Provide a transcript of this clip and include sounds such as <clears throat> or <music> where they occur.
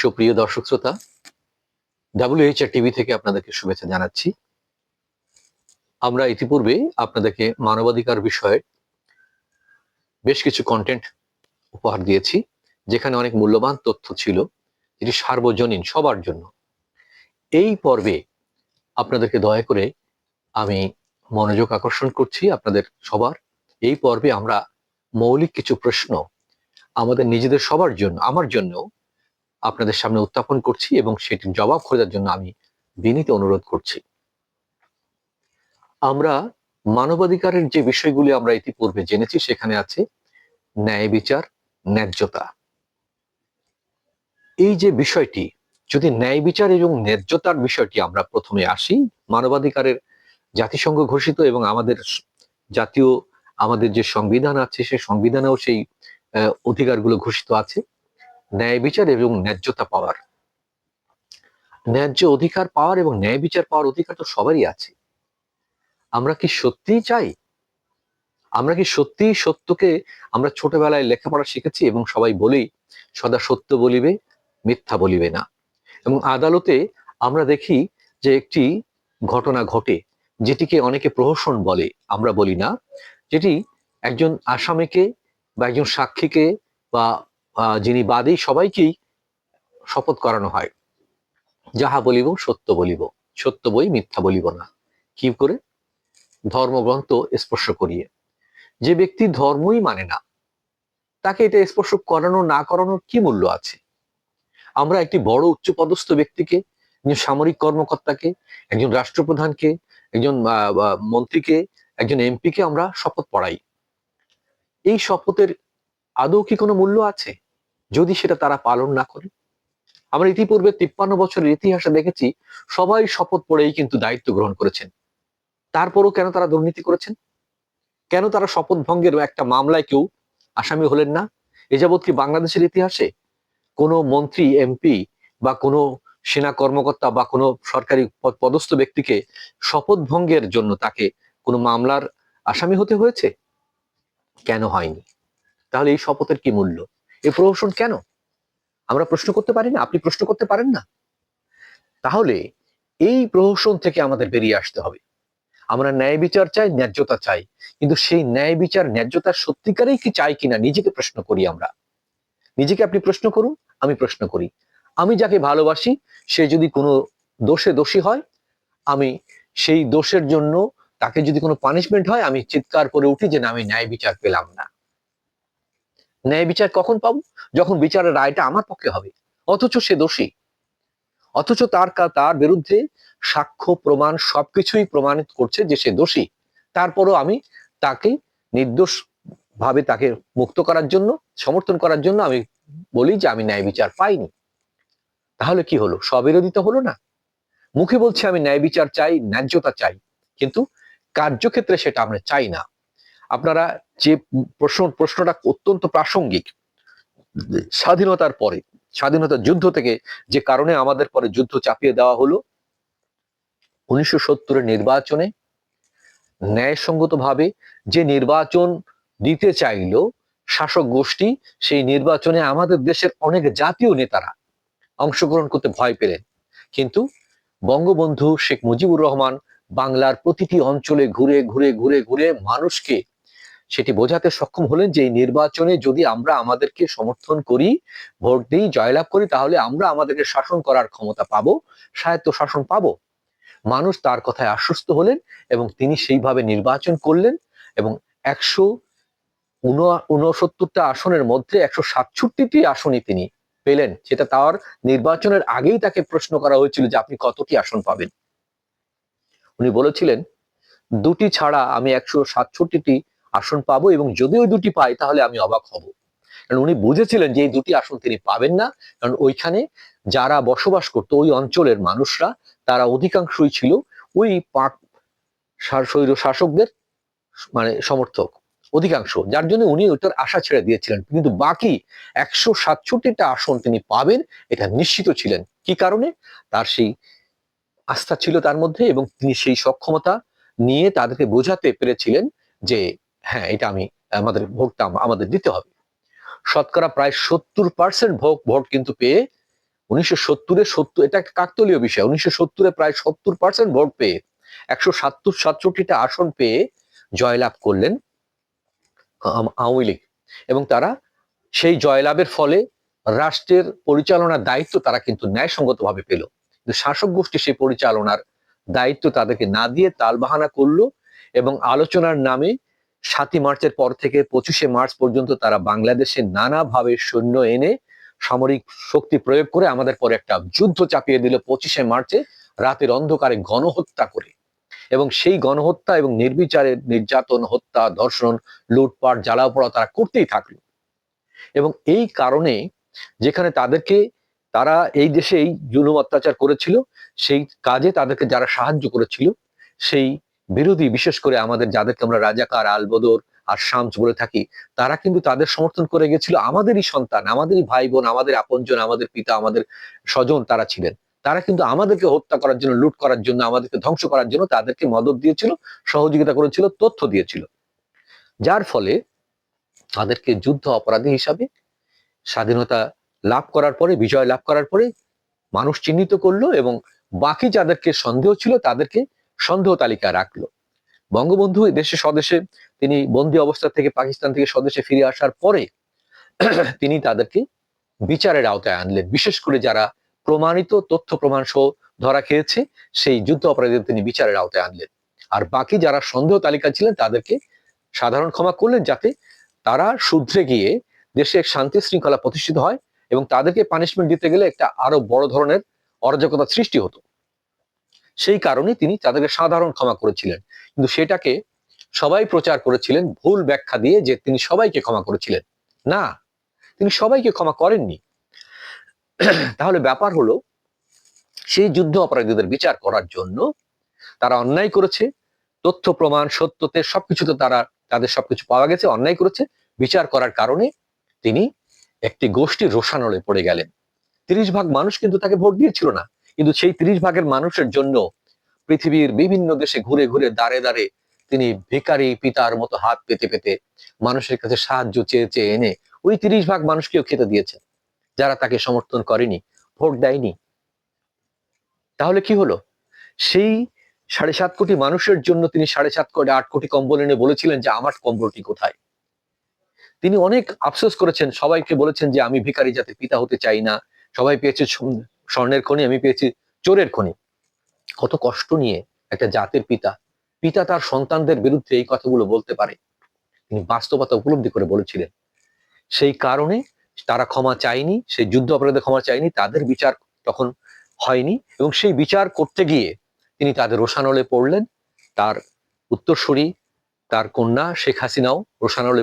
সুপ্রিয় দর্শক শ্রোতা ডাব্লিউএইচআর টিভি থেকে আপনাদেরকে শুভেচ্ছা জানাচ্ছি। আমরা ইতিপূর্বে আপনাদেরকে মানবাধিকার বিষয়ে বেশ কিছু কন্টেন্ট উপহার দিয়েছি, যেখানে অনেক মূল্যবান তথ্য ছিল, যেটি সার্বজনীন সবার জন্য। এই পর্বে আপনাদেরকে দয়া করে আমি মনোযোগ আকর্ষণ করছি আপনাদের সবার। এই পর্বে আমরা মৌলিক কিছু প্রশ্ন আমাদের নিজেদের সবার জন্য, আমার জন্য আপনাদের সামনে উত্থাপন করছি এবং সেটির জবাব খোঁজার জন্য আমি বিনীত অনুরোধ করছি। আমরা মানবাধিকারের যে বিষয়গুলি আমরা ইতিপূর্বে জেনেছি, সেখানে আছে ন্যায় বিচার, ন্যায্যতা। এই যে বিষয়টি, যদি ন্যায় বিচার এবং ন্যায্যতার বিষয়টি আমরা প্রথমে আসি, মানবাধিকারের জাতিসংঘ ঘোষিত এবং আমাদের জাতীয় আমাদের যে সংবিধান আছে সেই সংবিধানেও সেই অধিকারগুলো ঘোষিত আছে। ন্যায় বিচার এবং ন্যায্যতা পাওয়ার। ন্যায্য অধিকার পাওয়ার এবং ন্যায় বিচার পাওয়ার অধিকার তো সবারই আছে। আমরা কি সত্যিই চাই? আমরা কি সত্যিই সত্যকে আমরা ছোটবেলায় লেখাপড়া শিখেছি এবং সবাই বলি, সদা সত্য বলিবে, মিথ্যা বলিবে না। এবং আদালতে আমরা দেখি যে একটি ঘটনা ঘটে, যেটিকে অনেকে প্রহসন বলে, আমরা বলি না। যেটি একজন আসামিকে বা একজন সাক্ষীকে বা যিনি বাদী, সবাইকেই শপথ করানো হয়। যাহা বলিব, সত্য বলিব। সত্য বই মিথ্যা বলিব না। কি করে? ধর্মগ্রন্থ স্পর্শ করিয়ে। যে ব্যক্তি ধর্মই মানে না, তাকে এটা স্পর্শ করানো, না করানোর কি মূল্য আছে? আমরা একটি বড় উচ্চপদস্থ ব্যক্তিকে, একজন সামরিক কর্মকর্তাকে, একজন রাষ্ট্রপ্রধানকে, একজন মন্ত্রীকে, একজন এমপিকে আমরা শপথ পড়াই। এই শপথের আদৌ কি কোনো মূল্য আছে? যদি সেটা তারা পালন না করে। আমরা ইতিপূর্বে তিপ্পান্ন বছরের ইতিহাসে দেখেছি, সবাই শপথ পড়েই কিন্তু দায়িত্ব গ্রহণ করেছেন। তারপরও কেন তারা দুর্নীতি করেছেন? কেন তারা শপথ ভঙ্গের একটা মামলায় কেউ আসামি হলেন না? এ যাবৎ কি বাংলাদেশের ইতিহাসে কোনো মন্ত্রী, এমপি বা কোনো সেনা কর্মকর্তা বা কোনো সরকারি পদ- পদস্থ ব্যক্তিকে শপথ ভঙ্গের জন্য তাকে কোনো মামলার আসামি হতে হয়েছে? কেন হয়নি? তাহলে এই শপথের কি মূল্য? এই প্রহসন কেন? আমরা প্রশ্ন করতে পারি না? আপনি প্রশ্ন করতে পারেন না? তাহলে এই প্রহসন থেকে আমাদের বেরিয়ে আসতে হবে। আমরা ন্যায় বিচার চাই, ন্যায্যতা চাই। কিন্তু সেই ন্যায় বিচার, ন্যায্যতা সত্যিকারেই কি চাই কিনা নিজেকে প্রশ্ন করি আমরা। নিজেকে আপনি প্রশ্ন করুন, আমি প্রশ্ন করি। আমি যাকে ভালোবাসি, সে যদি কোনো দোষে দোষী হয়, আমি সেই দোষের জন্য তাকে যদি কোনো পানিশমেন্ট হয়, আমি চিৎকার করে উঠি যে না, আমি ন্যায় বিচার পেলাম না। ন্যায় বিচার কখন পাবো? যখন বিচারের রায়টা আমার পক্ষে হবে। অথচ সে দোষী। অথচ তার তার বিরুদ্ধে সাক্ষ্য, প্রমাণ, সবকিছুই প্রমাণিত করছে যে সে দোষী। তারপরও আমি তাকে নির্দোষ ভাবে তাকে মুক্ত করার জন্য, সমর্থন করার জন্য আমি বলি যে আমি ন্যায় বিচার পাইনি। তাহলে কি হলো? স্ববিরোধিতা হলো না। মুখে বলছে আমি ন্যায় বিচার চাই, ন্যায্যতা চাই। কিন্তু কার্যক্ষেত্রে সেটা আমরা চাই না। আপনারা যে প্রশ্ন প্রশ্নটা অত্যন্ত প্রাসঙ্গিক স্বাধীনতার পরে, স্বাধীনতা যুদ্ধ থেকে যে কারণে আমাদের পরে যুদ্ধ চাপিয়ে দেওয়া হলো, উনিশশো সত্তরের নির্বাচনে ন্যায়সঙ্গত ভাবে যে নির্বাচন দিতে চাইলো শাসক গোষ্ঠী, সেই নির্বাচনে আমাদের দেশের অনেক জাতীয় নেতারা অংশগ্রহণ করতে ভয় পেলেন। কিন্তু বঙ্গবন্ধু শেখ মুজিবুর রহমান বাংলার প্রতিটি অঞ্চলে ঘুরে ঘুরে ঘুরে ঘুরে মানুষকে সেটি বোঝাতে সক্ষম হলেন যে এই নির্বাচনে যদি আমরা আমাদেরকে সমর্থন করি, ভোট দিই, জয়লাভ করি, তাহলে আমরা আমাদেরকে শাসন করার ক্ষমতা পাবো স্বায়ত্ত শাসন পাবো। মানুষ তার কথায় আশ্বস্ত হলেন এবং তিনি সেইভাবে নির্বাচন করলেন এবং একশো উনসত্তরটা আসনের মধ্যে একশো সাতষট্টিটি আসনই তিনি পেলেন। সেটা তার নির্বাচনের আগেই তাকে প্রশ্ন করা হয়েছিল যে আপনি কতটি আসন পাবেন। উনি বলেছিলেন, দুটি ছাড়া আমি একশো সাতষট্টিটি আসন পাবো এবং যদি ওই দুটি পাই, তাহলে আমি অবাক হব। কারণ উনি বুঝেছিলেন যে এই দুটি আসন তিনি পাবেন না। কারণ ওইখানে যারা বসবাস করতো, ওই অঞ্চলের মানুষরা, তারা অধিকাংশই ছিল ওই পাক স্বৈর শাসকদের মানে সমর্থক, অধিকাংশ। যার জন্য উনি ওইটার আশা ছেড়ে দিয়েছিলেন। কিন্তু বাকি একশো সাতষট্টিটা আসন তিনি পাবেন, এটা নিশ্চিত ছিলেন। কি কারণে? তার সেই আস্থা ছিল তার মধ্যে এবং তিনি সেই সক্ষমতা নিয়ে তাদেরকে বোঝাতে পেরেছিলেন যে হ্যাঁ এটা আমি, আমাদের ভোটটা আমাদের দিতে হবে। শতকরা প্রায় সত্তর পার্সেন্ট ভোট ভোট কিন্তু পেয়ে উনিশশো সত্তরে সত্তর, এটা একটা কাকতলীয় বিষয়, উনিশশো সত্তরে প্রায় সত্তর পার্সেন্ট ভোট পেয়ে একশো সাতত্রিশ সাতষট্টিটা আসন পেয়ে জয়লাভ করলেন আওয়ামী লীগ। এবং তারা সেই জয়লাভের ফলে রাষ্ট্রের পরিচালনার দায়িত্ব তারা কিন্তু ন্যায়সঙ্গতভাবে পেল। কিন্তু শাসক গোষ্ঠী সেই পরিচালনার দায়িত্ব তাদেরকে না দিয়ে তালবাহানা করল এবং আলোচনার নামে সাতই মার্চের পর থেকে পঁচিশে মার্চ পর্যন্ত তারা বাংলাদেশে নানাভাবে সৈন্য এনে সামরিক শক্তি প্রয়োগ করে আমাদের পরে একটা যুদ্ধ চাপিয়ে দিল পঁচিশে মার্চে রাতের অন্ধকারে গণহত্যা করে। এবং সেই গণহত্যা এবং নির্বিচারে নির্যাতন, হত্যা, ধর্ষণ, লুটপাট জ্বালাও পড়া তারা করতেই থাকল। এবং এই কারণে যেখানে তাদেরকে তারা এই দেশে এই জুলুম অত্যাচার করেছিল, সেই কাজে তাদেরকে যারা সাহায্য করেছিল, সেই বিরোধী, বিশেষ করে আমাদের যাদেরকে আমরা রাজাকার, আলবদর আর শামস বলে থাকি, তারা কিন্তু তাদের সমর্থন করে গেছিল। আমাদেরই সন্তান, আমাদেরই ভাই বোন আমাদের আপনজন, আমাদের পিতা, আমাদের স্বজন তারা ছিলেন। তারা কিন্তু আমাদেরকে হত্যা করার জন্য, লুট করার জন্য, আমাদেরকে ধ্বংস করার জন্য তাদেরকে মদত দিয়েছিল, সহযোগিতা করেছিল, তথ্য দিয়েছিল। যার ফলে তাদেরকে যুদ্ধ অপরাধী হিসাবে স্বাধীনতা লাভ করার পরে, বিজয় লাভ করার পরে মানুষ চিহ্নিত করল এবং বাকি যাদেরকে সন্দেহ ছিল তাদেরকে সন্দেহ তালিকা রাখল। বঙ্গবন্ধু দেশে স্বদেশে, তিনি বন্দী অবস্থা থেকে পাকিস্তান থেকে স্বদেশে ফিরে আসার পরে <clears throat> তিনি তাদেরকে বিচারের আওতায় আনলেন। বিশেষ করে যারা প্রমাণিত তথ্য প্রমাণ সহ ধরা খেয়েছে, সেই যুদ্ধ অপরাধীদের তিনি বিচারের আওতায় আনলেন। আর বাকি যারা সন্দেহ তালিকা ছিলেন, তাদেরকে সাধারণ ক্ষমা করলেন যাতে তারা শুধরে গিয়ে দেশে এক শান্তি শৃঙ্খলা প্রতিষ্ঠিত হয় এবং তাদেরকে পানিশমেন্ট দিতে গেলে একটা আরও বড় ধরনের অরাজকতা সৃষ্টি হতো। সেই কারণে তিনি তাদেরকে সাধারণ ক্ষমা করেছিলেন। কিন্তু সেটাকে সবাই প্রচার করেছিলেন, ভুল ব্যাখ্যা দিয়ে যে তিনি সবাইকে ক্ষমা করেছিলেন। না, তিনি সবাইকে ক্ষমা করেননি। তাহলে ব্যাপার হলো, সেই যুদ্ধ অপরাধীদের বিচার করার জন্য তারা অন্যায় করেছে। তথ্য, প্রমাণ সত্যতে সবকিছুতে তারা, তাদের সবকিছু পাওয়া গেছে, অন্যায় করেছে। বিচার করার কারণে তিনি একটি গোষ্ঠীর রোষানলে পড়ে গেলেন। তিরিশ ভাগ মানুষ কিন্তু তাকে ভোট দিয়েছিল না। কিন্তু সেই তিরিশ ভাগের মানুষের জন্য পৃথিবীর বিভিন্ন দেশে ঘুরে ঘুরে দাঁড়ে দাঁড়ে তিনি ভিকারি পিতার মতো হাত পেতে পেতে মানুষের কাছে সাহায্য চেয়ে চেয়ে এনে ওই তিরিশ ভাগ মানুষকেও খেতে দিয়েছেন। যারা তাকে সমর্থন করেনি, ভোট দেয়নি। তাহলে কি হলো? সেই সাড়ে সাত কোটি মানুষের জন্য তিনি সাড়ে সাত কোটি, আট কোটি কম্বল এনে বলেছিলেন যে, আমার কম্বলটি কোথায়? তিনি অনেক আফসোস করেছেন। সবাইকে বলেছেন যে, আমি ভিখারি জাতি পিতা হতে চাই না। সবাই পেয়েছে স্বর্ণের খনি, আমি পেয়েছি চোরের খনি। কত কষ্ট নিয়ে একটা জাতির পিতা পিতা তার সন্তানদের বিরুদ্ধে এই কথাগুলো বলতে পারে। তিনি বাস্তবতা উপলব্ধি করে বলেছিলেন। সেই কারণে তারা ক্ষমা চায়নি, সেই যুদ্ধ অপরাধে ক্ষমা চায়নি, তাদের বিচার তখন হয়নি এবং সেই বিচার করতে গিয়ে তিনি তাদের রোষানলে পড়লেন। তার উত্তরসূরি, তার কন্যা শেখ হাসিনাও রোষানলে